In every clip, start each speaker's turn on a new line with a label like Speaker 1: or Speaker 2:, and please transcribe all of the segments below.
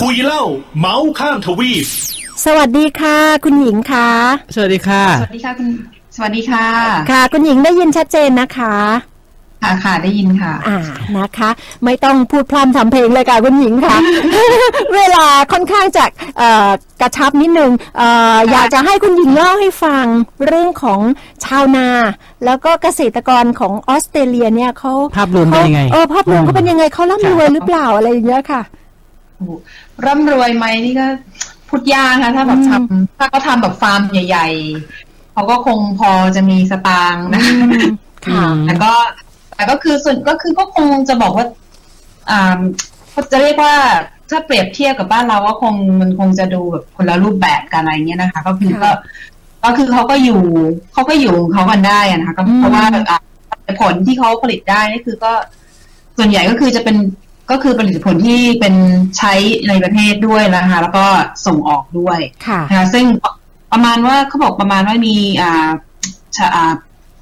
Speaker 1: คุยเล่าเมาส์ข้ามทวีป
Speaker 2: สวัสดีค่ะ คุณหญิงค่ะ
Speaker 3: สวัสดีค่ะ
Speaker 4: สวัสดีค่ะคุณ สวัสดีค่ะ
Speaker 2: ค่ะ คุณหญิงได้ยินชัดเจนนะคะ
Speaker 4: ค่ะค่ะได้ยินค่ะ
Speaker 2: อ่านะคะ ไม่ต้องพูดพร่ำทำเพลงเลยค่ะคุณหญิงค่ะ เวลาค่อนข้างจะเอ่อกระชับนิดนึงเอ่ออยากจะให้คุณหญิงเล่าให้ฟังเรื่องของชาวนา แล้วก็เกษตรกรของออสเตรเลียเนี่ยเขา
Speaker 3: ภาพรวมเป็นยังไง
Speaker 2: เออภาพรวม
Speaker 3: อืม
Speaker 2: เขาเป็นยังไงเขาร่ำรวยหรือเปล่าอะไรอย่างเงี้ยค่ะ
Speaker 4: โอ้โหร่ำรวยไหมนี่ก็พูดยากนะถ้าแบบทำถ้าเขาทำแบบฟาร์มใหญ่ ๆเขาก็คงพอจะมีสตางค์นะ
Speaker 2: ค่ะ
Speaker 4: แต่ก็ แต่ก็คือส่วนก็คือก็คงจะบอกว่าอ่าเขาจะเรียกว่าถ้าเปรียบเทียบกับบ้านเราก็คงมันคงจะดูแบบคนละรูปแบบกันอะไรเงี้ยนะคะ ก็คือก็
Speaker 2: ค่ะ
Speaker 4: ก็คือเขาก็อยู่เขาก็อยู่ของเขากันได้อะนะคะก็
Speaker 2: อืม
Speaker 4: เพราะว่าอะผลที่เขาผลิตได้นี่คือก็ส่วนใหญ่ก็คือจะเป็นก็คือผลิตผลที่เป็นใช้ในประเทศด้วยนะคะแล้วก็ส่งออกด้วย
Speaker 2: ค่ะ
Speaker 4: นะคะซึ่งประมาณว่าเขาบอกประมาณว่ามีอ่าชะอ่า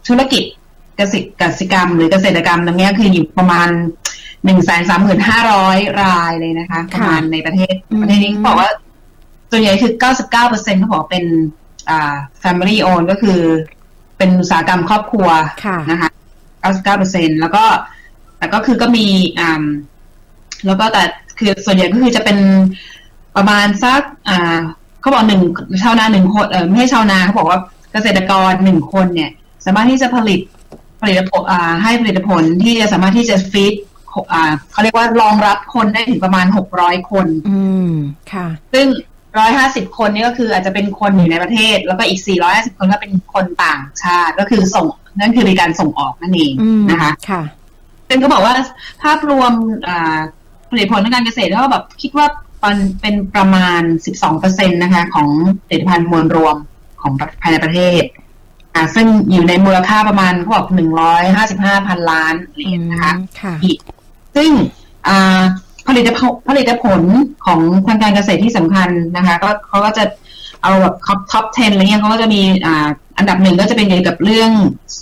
Speaker 4: ธุรกิจ เกษตรกสิกรรม หรือเกษตรกรรมตรงเนี้ยคืออยู่ประมาณหนึ่งแสนสามหมื่นห้าร้อยรายเลยนะคะ ประมาณในประเทศ
Speaker 2: อืม
Speaker 4: ประเทศนี้เขาบอกว่าส่วนใหญ่คือเก้าสิบเก้าเปอร์เซ็นเขาบอกเป็นอ่า family owned ก็คือ เป็นอุตสาหกรรมครอบครัว
Speaker 2: ค่ะ
Speaker 4: นะคะ99เปอร์เซ็นแล้วก็ แต่ก็คือก็มีอ่าแล้วก็แต่คือส่วนใหญ่ก็คือจะเป็นประมาณสักอ่าเขาบอกหนึ่งชาวนาหนึ่งคนเออไม่ใช่ชาวนาเขาบอกว่าเกษตรกรหนึ่งคนเนี่ย สามารถที่จะผลิต ผลิตผลอ่าให้ผลิตผลที่จะสามารถที่จะฟีดอ่าเขาเรียกว่ารองรับคนได้ถึงประมาณหกร้อยคน
Speaker 2: อืมค่ะ
Speaker 4: ซึ่งร้อยห้าสิบคนนี่ก็คืออาจจะเป็นคนอยู่ในประเทศ แล้วก็อีกสี่ร้อยห้าสิบคนก็เป็นคนต่างชาติ ก็คือส่งนั่นคือในการส่งออกนั่นเอง
Speaker 2: อืม
Speaker 4: นะคะ
Speaker 2: ค่ะ
Speaker 4: ซึ่งก็บอกว่าภาพรวมอ่าผลิตผลทางการเกษตรก็แบบคิดว่ามันเป็นประมาณ12เปอร์เซ็นตนะคะ ของผลิตภัณฑ์มวลรวมของภายในประเทศอ่า ซึ่งอยู่ในมูลค่าประมาณเขาบอก155พันล้านเหรียญนะคะ
Speaker 2: อืมค่ะ
Speaker 4: อีกซึ่งอ่าผลิตผลผลิตผลของทางการเกษตรที่สำคัญนะคะ ก็เขาก็จะเอาแบบท็อปท็อป 10 อะไรเงี้ยเขาก็จะมีอ่าอันดับหนึ่งก็จะเป็นเกี่ยวกับเรื่อง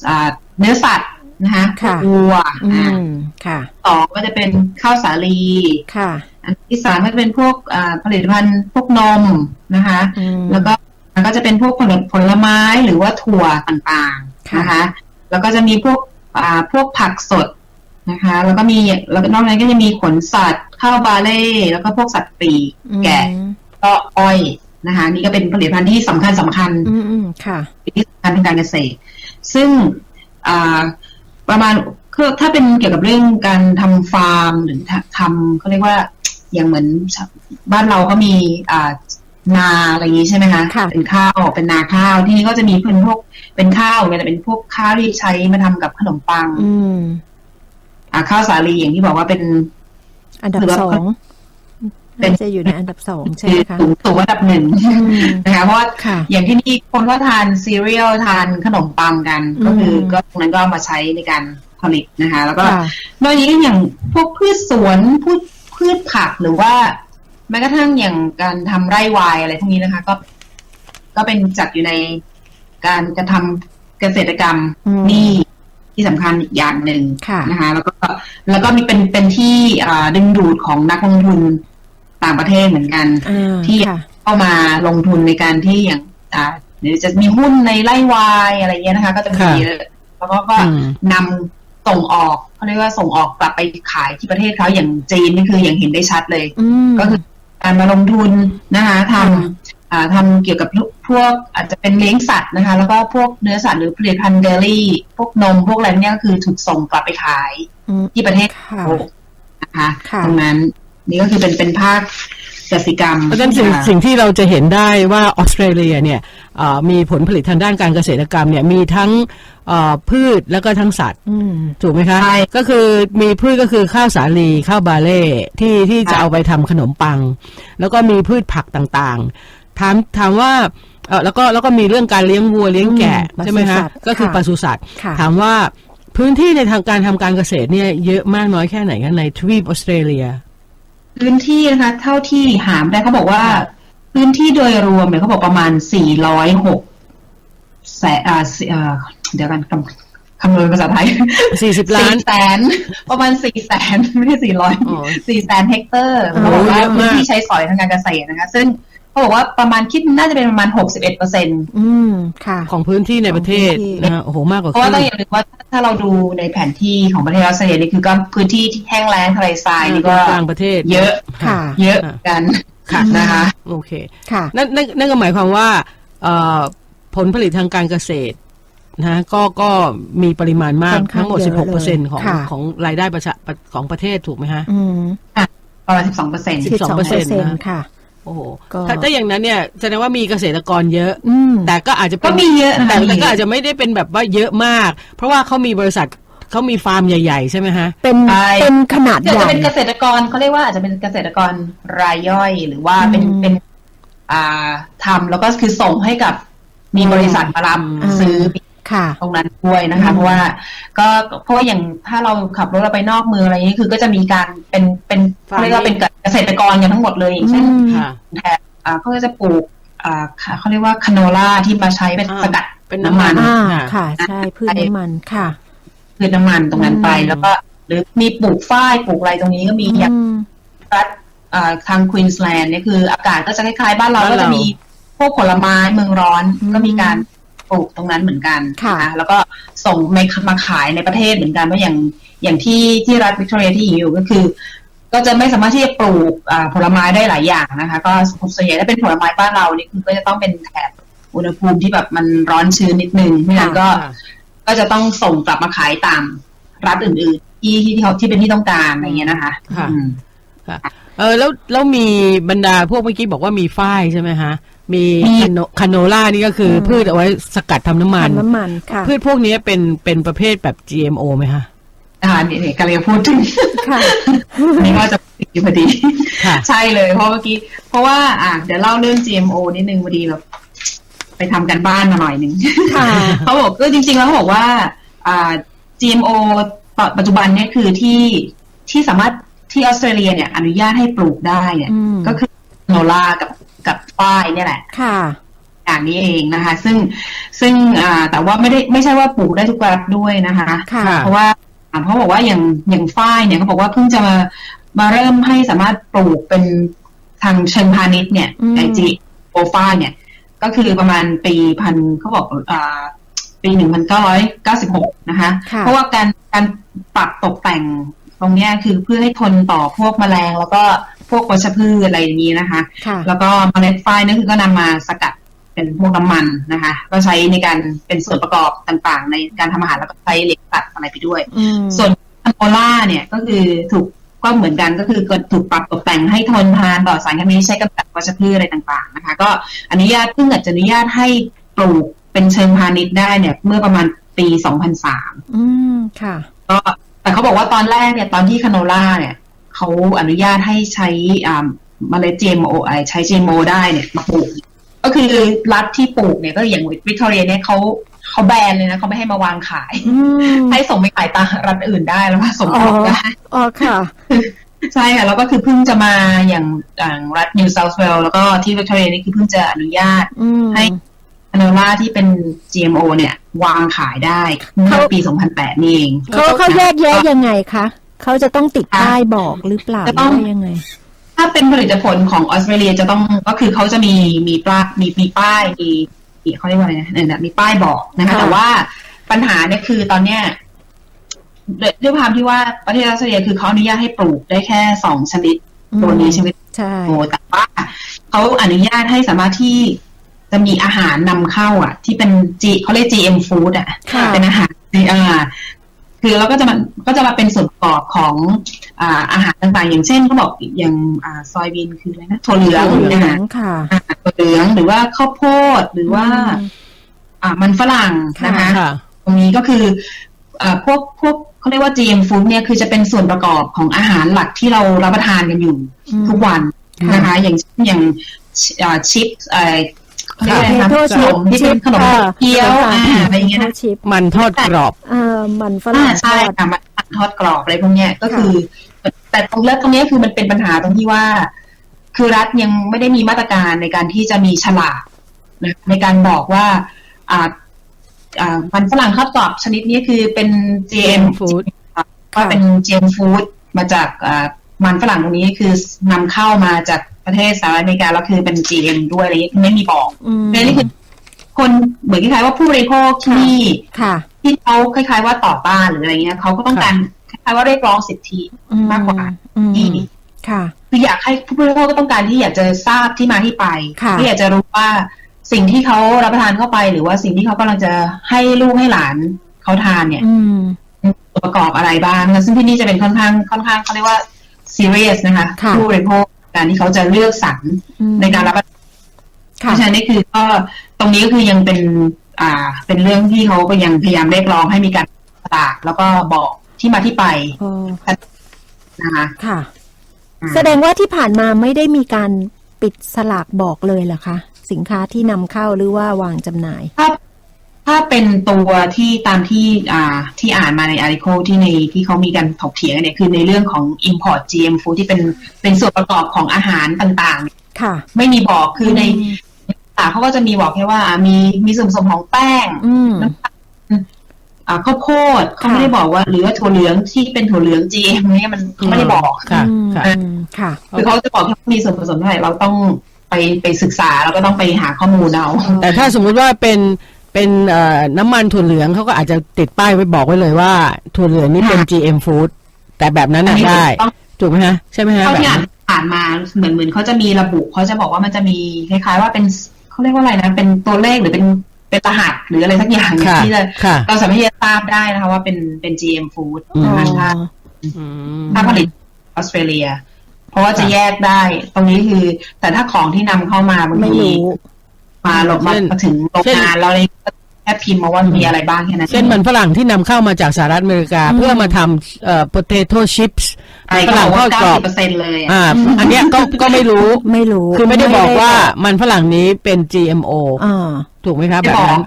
Speaker 4: อ่าเนื้อสัตว์นะคะ
Speaker 2: ค่ะ
Speaker 4: วัว
Speaker 2: อื
Speaker 4: อ่า
Speaker 2: มค่ะ
Speaker 4: สองก็จะเป็นข้าวสาลี
Speaker 2: ค่ะ
Speaker 4: อันที่สามก็จะเป็นพวกอ่าผลิตภัณฑ์พวกนมนะคะ
Speaker 2: อืม
Speaker 4: แล้วก็ มันก็จะเป็นพวกผลผลไม้หรือว่าถั่วต่างๆ
Speaker 2: ค่ะ
Speaker 4: นะคะ แล้วก็จะมีพวกอ่าพวกผักสดนะคะ แล้วก็มีแล้วก็นอกนั้นก็จะมีขนสัตว์ข้าวบาเล่แล้วก็พวกสัตว์ปีกแกะ
Speaker 2: อืม
Speaker 4: ก็อ้อยนะคะ นี่ก็เป็นผลิตภัณฑ์ที่สำคัญสำคัญ
Speaker 2: อืมอืมค่ะ
Speaker 4: ที่สำคัญทางการเกษตร ซึ่งอ่าประมาณคือถ้าเป็นเกี่ยวกับเรื่องการทำฟาร์มหรือทำเขาเรียกว่าอย่างเหมือนบ้านเราก็มีอ่า นาอะไรอย่างนี้ใช่ไหมคะ
Speaker 2: ค่ะ
Speaker 4: เป็นข้าวเป็นนาข้าวที่นี่ก็จะมีเป็นพวกเป็นข้าวเนี่ยแต่เป็นพวกข้าวที่ใช้มาทำกับขนมปัง
Speaker 2: อืม
Speaker 4: อ่าข้าวสาลีอย่างที่บอกว่าเป็น
Speaker 2: อันดับ
Speaker 4: หรือว่า
Speaker 2: สอง
Speaker 4: เป็น
Speaker 2: น่าจะอยู่ในอันดับสองใช่
Speaker 4: คื
Speaker 2: ไห
Speaker 4: อ
Speaker 2: มคะ
Speaker 4: สูงสูงอันดับหนึ่ง
Speaker 2: อืม
Speaker 4: นะคะเพราะว่า
Speaker 2: ค่ะ
Speaker 4: อย่างที่นี่คนก็ทานซีเรียลทานขนมปังกัน ก็คือ
Speaker 2: ม
Speaker 4: ก็ตรงนั้นก็เอามาใช้ในการผลิตนะคะ แล้วก็
Speaker 2: ค่ะ
Speaker 4: นอกจากนี้ก็อย่างพวกพืชสวนพืชพืชผักหรือว่า แม้กระทั่งอย่างการทำไร่วายอะไรพวกนี้นะคะ ก็ ก็เป็นจัดอยู่ในการกระทำเกษตรกรรม
Speaker 2: อืม
Speaker 4: นี่ที่สำคัญอีกอย่างหนึ่ง
Speaker 2: ค่ะ
Speaker 4: นะคะ แล้วก็แล้วก็มีเป็นเป็นที่อ่าดึงดูดของนักลงทุนต่างประเทศเหมือนกัน
Speaker 2: อ่า
Speaker 4: ที่
Speaker 2: ค่ะ
Speaker 4: เข้ามาลงทุนในการที่อย่างอ่าเดี๋ยวจะมีหุ้นในไร่วายอะไรเงี้ยนะคะ ก็จะมี
Speaker 3: ค่ะ
Speaker 4: เยอะแล้วก็ก็
Speaker 3: อืม
Speaker 4: นำส่งออกเขาเรียกว่าส่งออกกลับไปขายที่ประเทศเขาอย่างจีนนี่คืออย่างเห็นได้ชัดเลย
Speaker 2: อืม
Speaker 4: ก็คือ การมาลงทุนนะคะท
Speaker 2: ค่ะำ
Speaker 4: อ่าทำเกี่ยวกับพวกอาจจะเป็นเลี้ยงสัตว์นะคะ แล้วก็พวกเนื้อสัตว์หรือผลิตภัณฑ์เดลี่ พวกนมพวกอะไรเนี่ยก็คือถูกส่งกลับไปขาย
Speaker 2: อืม
Speaker 4: ที่ประเทศ
Speaker 2: ค่ะ
Speaker 4: เขานะคะ
Speaker 2: ค่ะ
Speaker 4: ตรงนั้นนี่ก็คือเป็นเป็นภาค กสิกรรม
Speaker 3: เพราะฉะนั้นสิ่ง
Speaker 4: ค่ะ
Speaker 3: สิ่งที่เราจะเห็นได้ว่าออสเตรเลียเนี่ยเอ่อมีผลผลิตทางด้านการเกษตรกรรมเนี่ยมีทั้งเอ่อพืชแล้วก็ทั้งสัตว์
Speaker 2: อืม
Speaker 3: ถูกไหมคะ
Speaker 4: ใช่
Speaker 3: ก็คือมีพืชก็คือข้าวสาลีข้าวบาเล่ที่ที่จะ
Speaker 4: ค่ะ
Speaker 3: เอาไปทำขนมปัง แล้วก็มีพืชผักต่างๆถามถามว่าเออแล้วก็แล้วก็มีเรื่องการเลี้ยงวัวเลี้ยงแกะ
Speaker 2: อืม
Speaker 3: ใช่ไหม
Speaker 2: ปศุสั
Speaker 3: คะ
Speaker 2: ตว์
Speaker 3: ก็คือ
Speaker 2: ค่ะ
Speaker 3: ปศุสัตว์
Speaker 2: ค่ะ
Speaker 3: ถามว่าพื้นที่ในทางการทำการเกษตรเนี่ยเยอะมากน้อยแค่ไหนคะในทวีปออสเตรเลีย
Speaker 4: พื้นที่นะคะ เท่าที่หามได้เขาบอกว่า พื้นที่โดยรวมเนี่ยเขาบอกประมาณ 406แสนอ่าสี่อ่าเดี๋ยวกันกำคำนวณเป็นภาษาไทย
Speaker 3: สี่สิบล้าน
Speaker 4: สี่แสนประมาณสี่แสน ไม่ใช่สี่ร้อย
Speaker 3: อ๋อ
Speaker 4: สี่แสนเฮกเตอร์
Speaker 2: โอ้
Speaker 4: เขาบอกว่า
Speaker 3: เยอะมาก
Speaker 4: พื้นที่ใช้สอยทางการเกษตรนะคะ ซึ่ง เขาบอกว่าประมาณคิดน่าจะเป็นประมาณหกสิบเอ็ดเปอร์เซ็นต์
Speaker 2: อืมค่ะ
Speaker 3: ของพื้นที่ในประเทศ
Speaker 2: ของพื้นที่
Speaker 3: นะฮะโอ้โหมากกว่า
Speaker 4: เพ
Speaker 3: ค
Speaker 4: ราะ
Speaker 3: รึ่
Speaker 4: ว่างต้องอย่าลืมว่าถ้าเราดูในแผนที่ของประเทศออสเตรเลียนี่คือก็พื้นที่ที่แห้งแล้งทะเลทรายนี่ก็
Speaker 3: กลางประเทศ
Speaker 4: เยอะ
Speaker 2: ค่ะ
Speaker 4: เยอะเหมือนกัน
Speaker 3: ค่ะ
Speaker 4: นะคะ
Speaker 3: โอเค
Speaker 2: ค่ะ
Speaker 3: นั่นนั่นนั่นก็หมายความว่าเอ่อผลผลิตทางการเกษตรนะก็ก็มีปริมาณมาก
Speaker 2: ค่อนข้าง
Speaker 3: ทั้งหมด
Speaker 2: เยอะ
Speaker 3: 16เปอร์เซ็นของ
Speaker 2: ค่ะ
Speaker 3: ของรายได้ประชาของประเทศถูกไหมฮะ
Speaker 2: อืม
Speaker 4: ประมาณสิบสองเปอร์เซ็นต์
Speaker 3: สิบ12%
Speaker 2: นะค่ะ
Speaker 3: โอ้โห
Speaker 2: ก็
Speaker 3: ถ้าถ้าอย่างนั้นเนี่ยแสดงว่ามีเกษตรกรเยอะ
Speaker 2: อืม
Speaker 3: แต่ก็อาจจะเป็
Speaker 4: ก็
Speaker 3: น
Speaker 4: มีเยอะนะ
Speaker 3: แต่
Speaker 4: คะ
Speaker 3: แต่
Speaker 4: มี
Speaker 3: ก็อาจจะไม่ได้เป็นแบบว่าเยอะมาก เพราะว่าเขามีบริษัทเขามีฟาร์มใหญ่ ๆ ใช่ไหมฮะ
Speaker 2: เป็น
Speaker 4: ใช่
Speaker 2: เป็นขนาด
Speaker 4: อาจ
Speaker 2: ใหญ่
Speaker 4: จะเป็นเกษตรกรเขาเรียกว่าอาจจะเป็นเกษตรกรรายย่อยหรือว่าเป็น
Speaker 2: อืม
Speaker 4: เป็น อ่าทำแล้วก็คือส่งให้กับมีบริษัทมารับ
Speaker 2: อืม
Speaker 4: ซื้อ
Speaker 2: ค่ะ
Speaker 4: ตรงนั้นด้วยนะคะ
Speaker 2: อืม
Speaker 4: เพราะว่าก็เพราะว่าอย่างถ้าเราขับรถเราไปนอกเมืองอะไรอย่างนี้คือก็จะมีการเป็นเป็นเขาเรียกว่าเป็นเกษตรกรกันทั้งหมดเลยอย่างเช่น
Speaker 2: อืม
Speaker 3: ค่ะ
Speaker 4: แถบอ่าเขาก็จะปลูกอ่าเขาเรียกว่าคาโนล่าที่มาใช้เป็น
Speaker 3: อ่า
Speaker 4: สกัด
Speaker 3: เป็นน้ำมัน
Speaker 2: อ่า
Speaker 3: ค่ะ
Speaker 2: ค่ะใช่พืชน้ำมันค่ะ
Speaker 4: พืชน้ำมันตรงนั้นไป
Speaker 2: อืม
Speaker 4: แล้วก็หรือมีปลูกฝ้ายปลูกอะไรตรงนี้ก็มีอย่าง
Speaker 2: อืม
Speaker 4: รัฐอ่าทางควีนสแลนด์เนี่ยคืออากาศก็จะคล้ายๆบ้านเรา
Speaker 3: บ้าน
Speaker 4: ก็
Speaker 3: เรา
Speaker 4: จะมีพวกผลไม้เมืองร้อน
Speaker 2: อืม
Speaker 4: ก็มีการ ปลูกตรงนั้นเหมือนกัน
Speaker 2: ค่ะ
Speaker 4: นแล้วก็ส่งมามาขายในประเทศเหมือนกันว่าอย่างอย่างที่ที่รัฐวิกตอเรียที่อยู่ก็คือ ก็จะไม่สามารถที่จะปลูกอ่าผลไม้ได้หลายอย่างนะคะ ก็ส่วนใหญ่ถ้าเป็นผลไม้บ้านเรานี่คือก็จะต้องเป็นแถบอุณหภูมิที่แบบมันร้อนชื้นนิดนึงไม่งั้นก็
Speaker 3: ค่ะ
Speaker 4: ก็จะต้องส่งกลับมาขายตามรัฐอื่น ๆ ที่ที่ที่เขาที่เป็นที่ต้องการอะไรเงี้ยนะคะ
Speaker 3: ค่ะ
Speaker 4: อืม
Speaker 3: ค่ะเออแล้วแล้วมีบรรดาพวกเมื่อกี้บอกว่ามีฝ้ายใช่ไหมฮะมี
Speaker 4: มี
Speaker 3: คาโนคาโนล่านี่ก็คืออ
Speaker 2: ม
Speaker 3: พืชเอาไว้สกัดทำน้ำมัน
Speaker 2: ทำน้ำมันค่ะ
Speaker 3: พืชพวกนี้เป็นเป็นประเภทแบบ GMO ไหมฮะ
Speaker 4: อ่าเนี่ยเนี่ยกำลังจะพูดถึง
Speaker 2: ค่ะ
Speaker 4: นี่ก็จะพูดอยู่พอดี
Speaker 3: ค่ะ
Speaker 4: ใช่เลยเพราะเมื่อกี้ เพราะว่าอ่าเดี๋ยวเล่าเรื่อง GMO นิดนึงพอดีแบบ ไปทำกันบ้านมาหน่อยหนึ่ง
Speaker 2: ค่ะ
Speaker 4: เขาบอกก็จริง ๆ แล้วเขาบอกว่า อ่า GMO ปปัจจุบันเนี่ยคือที่ที่สามารถ ที่ออสเตรเลียเนี่ยอนุญาตให้ปลูกได้เนี่ย
Speaker 2: อืม
Speaker 4: ก็คือโนล่ากับกับฝ้ายเนี่ยแหละ
Speaker 2: ค่ะ
Speaker 4: อย่างนี้เองนะคะ ซึ่งซึ่งอ่าแต่ว่าไม่ได้ไม่ใช่ว่าปลูกได้ทุกรัฐด้วยนะคะ
Speaker 2: ค่ะ
Speaker 3: ค่ะ
Speaker 4: เพราะว่าอ่าเขาบอกว่าอย่างอย่างฝ้ายเนี่ยเขาบอกว่าเพิ่งจะมามาเริ่มให้สามารถปลูกเป็นทางเชิงพาณิชย์เนี่ย
Speaker 2: อืม
Speaker 4: ไอจีโอฝ้ายเนี่ย ก็คือประมาณปีพันเขาบอกอ่าปีหนึ่งพันเก้าร้อยเก้าสิบหกนะคะ
Speaker 2: ค่ะ
Speaker 4: เพราะว่าการการปรับตกแต่ง ตรงเนี้ยคือเพื่อให้ทนต่อพวกแมลง แล้วก็พวกวัชพืชอะไรอย่างนี้นะคะ
Speaker 2: ค่ะ
Speaker 4: แล้วก็เมล็ดฝ้ายนั่นคือก็นำมาสกัดเป็นพวกน้ำมันนะคะ ก็ใช้ในการเป็นส่วนประกอบต่างๆ ในการทำอาหารแล้วก็ใช้เหล็กตัดอะไรไปด้วย
Speaker 2: อืม
Speaker 4: ส่วนอันโมล่าเนี่ยก็คือถูกก็เหมือนกันก็คือถูกปรับตกแต่งให้ทนทานต่อสารเคมีใช้กำจัดวัชพืชอะไรต่างๆนะคะ ก็อนุญาตเพิ่งอนุญาตให้ปลูกเป็นเชิงพาณิชย์ได้เนี่ย เมื่อประมาณปี 2003
Speaker 2: อืมค่ะ
Speaker 4: ก็ แต่เขาบอกว่าตอนแรกเนี่ยตอนที่คาโนล่าเนี่ยเขาอนุญาตให้ใช้อ่าเมล็ด GMO ไอใช้ GMO ได้เนี่ยมาปลูก ก็คือรัฐที่ปลูกเนี่ยก็อย่างวิกตอเรียเนี่ยเขาเขาแบนเลยนะเขาไม่ให้มาวางขาย
Speaker 2: อืม
Speaker 4: ให้ส่งไปขายตามรัฐอื่นได้แล้วว่าส่งออกได้
Speaker 2: อ๋อค่ะ
Speaker 4: ใช่ค่ะแล้วก็คือเพิ่งจะมาอย่างอย่างรัฐนิวเซาท์เวลแล้วก็ที่วิกตอเรียนี่คือเพิ่งจะอนุญาต
Speaker 2: อืม
Speaker 4: ให้ คาโนล่าที่เป็น GMO เนี่ย วางขายได้เมื่อ
Speaker 2: เขา
Speaker 4: ปี 2008 นี่เอง
Speaker 2: เขาเขาแยกแยะยังไงคะเขาจะต้องติดป้ายบอกหรือเปล่าห
Speaker 4: จะ
Speaker 2: รือ
Speaker 4: ต้อง
Speaker 2: ว่ายังไง
Speaker 4: ถ้าเป็นผลิตผลของออสเตรเลียจะต้องก็คือเขาจะมีมีป้ายมีมีป้ายมีมีเขาเรียกว่าอะไรนะเนี่ยนะมีป้ายบอกนะคะ
Speaker 2: ค่ะ
Speaker 4: แต่ว่าปัญหาเนี่ยคือตอนเนี้ยด้วยด้วยความที่ว่าประเทศออสเตรเลียคือเขาอนุญาตให้ปลูกได้แค่สองชนิดตัวนี้ใช่ไหม
Speaker 2: ใช่
Speaker 4: โอ้แต่ว่าเขาอนุญาตให้สามารถที่ จะมีอาหารนำเข้า อะ ที่เป็น G เขาเรียก GM food อะ
Speaker 2: ค่ะ
Speaker 4: เป็นอาหารอ่าคือเราก็จะมันก็จะมาเป็นส่วนประกอบของอ่าอาหารต่างๆ อย่างเช่นเขาบอกอย่างอ่าซอยบีนคืออะไรนะถั่วเหลือง
Speaker 2: เหลื
Speaker 4: นะ
Speaker 2: อ
Speaker 4: คะ
Speaker 2: งค่ะ
Speaker 4: อ่าถั่วเหลืองหรือว่าข้าวโพดหรือว่า
Speaker 2: อืม
Speaker 4: อ่ามันฝรั่งนะคะ
Speaker 3: ค่ะ
Speaker 4: ตรงนี้ก็คืออ่าพวกพวกเขาเรียกว่า GM food เนี่ยคือจะเป็นส่วนประกอบของอาหารหลักที่เรารับประทานกันอยู่
Speaker 2: อืม
Speaker 4: ทุกวัน
Speaker 2: ค่ะ
Speaker 4: นะคะ อย่างเช่นอย่างอ่าชิป เอ่อเขาเรียกอะไรนะ
Speaker 2: Potato
Speaker 4: ขนมที่เป็นขนม
Speaker 2: chip
Speaker 4: เกี๊ยว
Speaker 2: ค่ะ
Speaker 4: อ่าอะไรอย่างเงี้ยนะ
Speaker 2: ชิป
Speaker 3: มันทอดกรอบ
Speaker 2: เอ่อมันฝ
Speaker 4: อ่า
Speaker 2: รั่งท
Speaker 4: ใช่
Speaker 2: อด
Speaker 4: ค่ะมันทอดกรอบอะไรพวกเนี้ยก็คือ แต่ตรงเรื่องตรงเนี้ยคือมันเป็นปัญหาตรงที่ว่า คือรัฐยังไม่ได้มีมาตรการในการที่จะมีฉลากนะในการบอกว่าอ่าอ่ามันฝรั่งทอดกรอบชนิดนี้คือเป็น GM
Speaker 3: food
Speaker 4: ก็เป็น GM food มาจากอ่า มันฝรั่งตรงนี้คือนำเข้ามาจากประเทศสหรัฐอเมริกาแล้วคือเป็น GM ด้วยอะไรอย่างนี้ไม่มีบอก
Speaker 2: อืม
Speaker 4: เพราะฉะนั้นนี่คือคนเหมือนคล้ายๆว่าผู้บริโภคที่
Speaker 2: ค่ะ
Speaker 4: ที่เขาคล้ายๆว่าต่อต้านหรืออะไรเงี้ยเขาก็ต้องการคล้ายๆว่าเรียกร้องสิทธิ
Speaker 2: อื
Speaker 4: มากกว่า
Speaker 2: อืม
Speaker 4: ที่
Speaker 2: ค่ะ
Speaker 4: คืออยากให้ผู้บริโภคก็ต้องการที่อยากจะทราบที่มาที่ไป
Speaker 2: ค่ะ
Speaker 4: ที่อยากจะรู้ว่าสิ่งที่เขารับประทานเข้าไป หรือว่าสิ่งที่เขากำลังจะให้ลูกให้หลานเขาทานเนี่ย
Speaker 2: อืม
Speaker 4: ส่วนประกอบอะไรบ้างนะซึ่งที่นี่จะเป็นค่อนข้างค่อนข้างเขาเรียกว่า serious นะคะ
Speaker 2: ค่ะ
Speaker 4: ผู้บริโภคการที่เขาจะเลือกสรร
Speaker 2: อืม
Speaker 4: ในการรับประทานเพ
Speaker 2: ค่ะ
Speaker 4: ราะฉะนั้นนี่คือก็ตรงนี้ก็คือยังเป็น อ่า เป็นเรื่องที่เขาก็ยังพยายามเรียกร้องให้มีการประกาศแล้วก็บอกที่มาที่ไป
Speaker 2: โอ้
Speaker 4: นะคะ
Speaker 2: ค่ะ
Speaker 4: อืม
Speaker 2: แสดงว่าที่ผ่านมาไม่ได้มีการปิดสลากบอกเลยเหรอคะ สินค้าที่นำเข้าหรือว่าวางจำหน่าย
Speaker 4: ถ้า ถ้าเป็นตัวที่ตามที่อ่าที่อ่านมาในอาร์ติเคิลที่ในที่เขามีการถกเถียงกันเนี่ยคือในเรื่องของ import GM food ที่เป็นเป็นส่วนประกอบของอาหารต่างๆ
Speaker 2: ค่ะ
Speaker 4: ไม่มีบอกคือในสารเขาก็จะมีบอกแค่ว่าอ่ามีมีส่วนผสมของแป้ง
Speaker 2: อืม
Speaker 4: น้ำตาลอ่าข้าวโพดเขา
Speaker 2: ค่ะ
Speaker 4: ไม่ได้บอกว่าหรือว่าถั่วเหลืองที่เป็นถั่วเหลือง GM เนี่ยมันเขาไม่ได้บอก
Speaker 3: ค่ะ
Speaker 2: อืม
Speaker 3: ค่ะ
Speaker 2: อืมค่ะ
Speaker 4: คือเขาจะบอกแค่ว่ามีส่วนผสมเท่าไหร่เราต้องไปไปศึกษาแล้วก็ต้องไปหาข้อมูลเอา
Speaker 3: แต่ถ้าสมมุติว่าเป็น เป็นเอ่อน้ำมันถั่วเหลืองเขาก็อาจจะติดป้ายไว้บอกไว้เลยว่าถั่วเหลืองนี่เป็น
Speaker 4: ค่ะ
Speaker 3: GM food แต่แบบนั้น
Speaker 4: อั
Speaker 3: น่ะ
Speaker 4: นนี้
Speaker 3: ได้
Speaker 4: ต้อง
Speaker 3: ถูกไหมฮะใช่ไหมฮะ
Speaker 4: เท่า
Speaker 3: แบบ
Speaker 4: ที่อ่า
Speaker 3: นั้นน
Speaker 4: ผ่านมาเหมือนเหมือนเขาจะมีระบุเขาจะบอกว่ามันจะมีคล้ายๆ ว่าเป็นเขาเรียกว่าอะไรนะเป็นตัวเลขหรือเป็นเป็นรหัสหรืออะไรสักอย่างเนี่ย
Speaker 3: ค่ะ
Speaker 4: ที่จะ
Speaker 3: ค่ะ
Speaker 4: เราสามารถที่จะทราบได้นะคะว่าเป็นเป็น GM food
Speaker 3: อืม
Speaker 4: นะคะถ้า
Speaker 3: อืม
Speaker 4: ถ้าผลิตออสเตรเลีย เพราะว่าจะแยกได้ ตรงนี้คือ แต่ถ้าของที่นำเข้ามาบาง
Speaker 2: ไม่
Speaker 4: ที
Speaker 2: รู้
Speaker 4: มาหลบมา
Speaker 3: เช่น
Speaker 4: มาถึงโรง
Speaker 3: เช่น
Speaker 4: งานเราเลยแค่พิมพ์มาว่ามีอะไรบ้างแค่นั้น
Speaker 3: เช่นมันฝรั่งที่นำเข้ามาจากสหรัฐอเมริกา
Speaker 2: อืม
Speaker 3: เพื่อมาทำเอ่อ potato chips
Speaker 4: ไอ้
Speaker 3: ฝ
Speaker 4: ก็บ
Speaker 3: รั่
Speaker 4: องก
Speaker 3: ท
Speaker 4: ว่า
Speaker 3: อดกร
Speaker 4: เก้า
Speaker 3: อ
Speaker 4: สิ
Speaker 3: บบ
Speaker 4: เปอร์เซ็นต์เลยอะ
Speaker 3: อ่าอันเนี้ยก็ก็ไม่รู้
Speaker 2: ไม่รู้
Speaker 3: คือไม่ได้บอกว่ามันฝรั่งนี้เป็น GMO
Speaker 2: อ่า
Speaker 3: ถูกไหมครับ
Speaker 4: ไม่
Speaker 3: แบบ
Speaker 4: บอก
Speaker 3: นั้น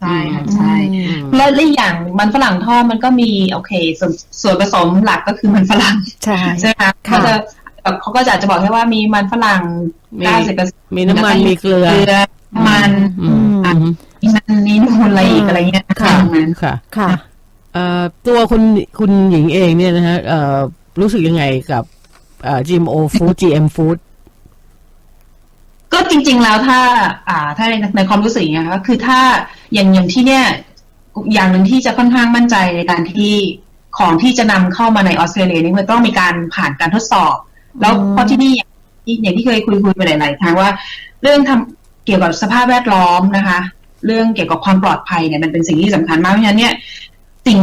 Speaker 4: ใช่ค่ะใช่
Speaker 2: อืม
Speaker 4: แล้วอีกอย่างมันฝรั่งทอดมันก็มีโอเค ส่วนส่วนผสมหลักก็คือมันฝรั่ง
Speaker 2: ใช่
Speaker 4: ใช่ไหมคะ
Speaker 2: ค่ะ
Speaker 4: เขาจะเขาก็จะอาจจะบอกแค่ว่ามีมันฝรั่ง
Speaker 3: มี
Speaker 4: เก้าสิบเปอร์เซ็นต์
Speaker 3: มีน้ำมันมีเกลือ
Speaker 4: เกลือน้ำ มัน
Speaker 3: อืม
Speaker 2: อืม
Speaker 3: อืม
Speaker 4: นี่นั่นนี่นู่นอะไรอีกอะไรเงี้ย
Speaker 2: ค่ะ
Speaker 4: ตรงนั้น
Speaker 3: ค่ะ
Speaker 2: ค่ะ
Speaker 3: เอ่อตัวคุณคุณหญิงเองเนี่ยนะฮะเอ่อรู้สึกยังไงกับเอ่อ GMO food GM food
Speaker 4: ก็จริง ๆ แล้วถ้า อ่า ถ้าในในความรู้สึกอย่างเงี้ยก็คือถ้าอย่างอย่างที่เนี่ย อย่างหนึ่งที่จะค่อนข้างมั่นใจในการที่ของที่จะนำเข้ามาในออสเตรเลียนี่มันต้องมีการผ่านการทดสอบ แล้ว
Speaker 2: อืม
Speaker 4: เพราะที่นี่อย่างที่อย่างที่เคยคุยคุยไปหลาย ๆ ครั้งว่า เรื่องทำ เกี่ยวกับสภาพแวดล้อมนะคะ เรื่องเกี่ยวกับความปลอดภัยเนี่ยมันเป็นสิ่งที่สำคัญมากเพราะฉะนั้นเนี่ยสิ่ง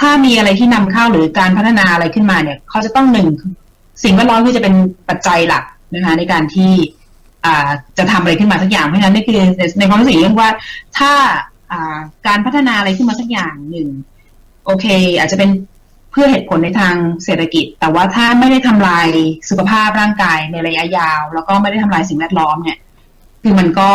Speaker 4: ถ้ามีอะไรที่นำเข้าหรือการพัฒนาอะไรขึ้นมาเนี่ยเขาจะต้องหนึ่งสิ่งแวดล้อมคือจะเป็นปัจจัยหลักนะคะ ในการที่จะทำอะไรขึ้นมาสักอย่างเพราะฉะนั้นนี่คือในความรู้สึกเรื่องว่าถ้าอ่าการพัฒนาอะไรขึ้นมาสักอย่างหนึ่งโอเค อาจจะเป็นเพื่อเหตุผลในทางเศรษฐกิจ แต่ว่าถ้าไม่ได้ทำลายสุขภาพร่างกายในระยะยาว แล้วก็ไม่ได้ทำลายสิ่งแวดล้อมเนี่ย คือมันก็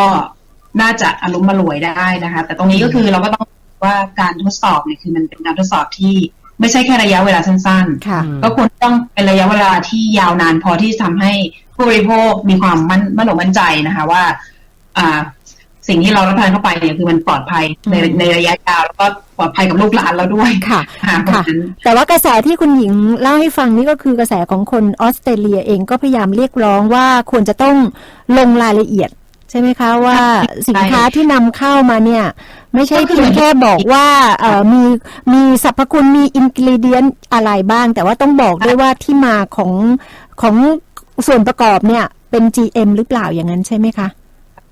Speaker 4: น่าจะอารมณ์มารวยได้นะคะ แต่ตรงนี้ก็คือเราก็ต้องว่าการทดสอบเนี่ยคือมันเป็นการทดสอบที่ไม่ใช่แค่ระยะเวลาสั้นๆ
Speaker 2: ค่ะ
Speaker 3: อืม
Speaker 4: ก็ควรต้องเป็นระยะเวลาที่ยาวนานพอที่จะทำให้ผู้บริโภคมีความมั่นมั่นอกมั่นใจนะคะว่า อ่า สิ่งที่เรารับประทานเข้าไปเนี่ยคือมันปลอดภัยใน
Speaker 2: อืม
Speaker 4: ในระยะยาวแล้วก็ปลอดภัยกับลูกหลานเราด้วย
Speaker 2: ค่ะ
Speaker 4: ค่ะเพราะ
Speaker 2: ค่ะ
Speaker 4: ฉะนั้น
Speaker 2: แต่ว่ากระแสที่คุณหญิงเล่าให้ฟังนี่ก็คือกระแสของคนออสเตรเลียเองก็พยายามเรียกร้องว่าควรจะต้องลงรายละเอียด ใช่ไหมคะว่าสินค้าที่นำเข้ามาเนี่ย ไม่ใช่เพียงแค่บอกว่าเอ่อมีมีสรรพคุณมีอินกิเดียนอะไรบ้าง แต่ว่าต้องบอกด้วยว่าที่มาของของส่วนประกอบเนี่ยเป็น GM หรือเปล่าอย่างนั้นใช่ไหมคะ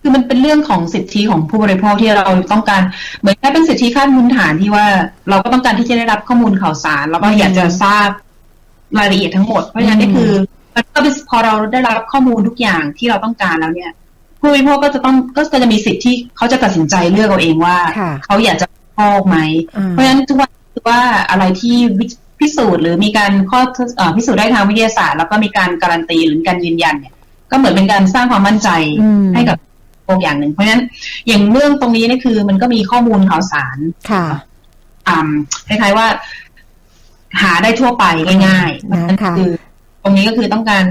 Speaker 4: คือมันเป็นเรื่องของสิทธิของผู้บริโภคที่เราต้องการ เหมือนแค่เป็นสิทธิขั้นพื้นฐานที่ว่าเราก็ต้องการที่จะได้รับข้อมูลข่าวสาร แล้วก็อยากจะทราบรายละเอียดทั้งหมด เพราะฉะนั้นนี่คือมันก็เป็นพอเราได้รับข้อมูลทุกอย่างที่เราต้องการแล้วเนี่ย ผู้บริโภคก็จะต้องก็จะมีสิทธิ์ที่เขาจะตัดสินใจเลือกเอาเองว่า
Speaker 2: ค่ะ
Speaker 4: เขาอยากจะบริโภคไหม
Speaker 2: อ่า
Speaker 4: เพราะฉะนั้นทุกวันคือว่าอะไรที่วิพิสูจน์หรือมีการข้อทดเอ่อพิสูจน์ได้ทางวิทยาศาสตร์ แล้วก็มีการการันตีหรือการยืนยันเนี่ยก็เหมือนเป็นการสร้างความมั่นใจ
Speaker 2: อืม
Speaker 4: ให้กับพวกอย่างหนึ่ง เพราะฉะนั้นอย่างเรื่องตรงนี้นี่คือ มันก็มีข้อมูลข่าวสาร
Speaker 2: ค่ะ
Speaker 4: อ่าคล้ายๆว่า หาได้ทั่วไปง่ายๆเพราะฉะนั้น
Speaker 2: ค่ะ
Speaker 4: คือตรงนี้ก็คือต้องการ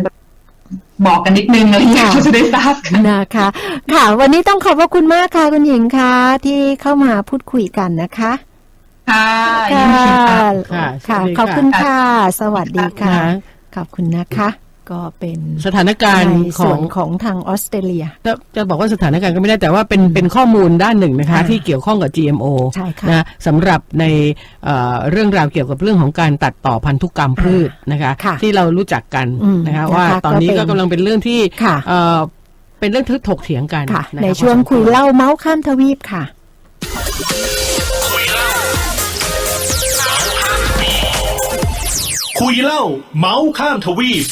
Speaker 4: บอกกันนิดนึงอะไรอย่างเงี้ย
Speaker 2: ค่ะ
Speaker 4: เขาจะได้ทราบกัน
Speaker 2: นะคะค่ะ วันนี้ต้องขอบพระคุณมากค่ะคุณหญิงค่ะ ที่เข้ามาพูดคุยกันนะคะ
Speaker 4: ค่ะ
Speaker 2: ค่ะ
Speaker 4: ยินดีค่ะ
Speaker 3: ค่ะ
Speaker 2: ค่ะ
Speaker 3: สวัสดี
Speaker 2: ขอบคุณ
Speaker 3: ค่ะ
Speaker 2: ค่ะสวัสดีค่ะ
Speaker 3: ค่ะ
Speaker 2: ขอบคุณนะคะ ก็เป็น
Speaker 3: สถานการณ์
Speaker 2: ใน
Speaker 3: ข
Speaker 2: ส่
Speaker 3: อ
Speaker 2: ว
Speaker 3: ง
Speaker 2: นของทางออสเตรเลีย
Speaker 3: จะจะบอกว่าสถานการณ์ก็ไม่ได้แต่ว่าเป็นเป็นข้อมูลด้านหนึ่งนะคะ
Speaker 2: ค่ะ
Speaker 3: ที่เกี่ยวข้องกับ GMO
Speaker 2: ใช่ค่ะ
Speaker 3: นะสำหรับในเอ่อเรื่องราวเกี่ยวกับเรื่องของการตัดต่อพันธุกรรมพืชนะคะ
Speaker 2: ค่ะ
Speaker 3: ที่เรารู้จักกัน
Speaker 2: อืม
Speaker 3: นะคะ
Speaker 2: นะคะ
Speaker 3: ว่าตอนนี้
Speaker 2: ก็
Speaker 3: ก็
Speaker 2: เป็น
Speaker 3: กำลังเป็นเรื่องที่
Speaker 2: ค่ะ
Speaker 3: เอ่อเป็นเรื่องที่ถกเถียงกัน
Speaker 2: ค่ะะะในช่วง
Speaker 3: พอสม
Speaker 2: คุย
Speaker 3: ร
Speaker 2: เล่าเมาส์ข้ามทวีปค่ะ
Speaker 1: คุยเล่าเมาส์ข้ามทวีป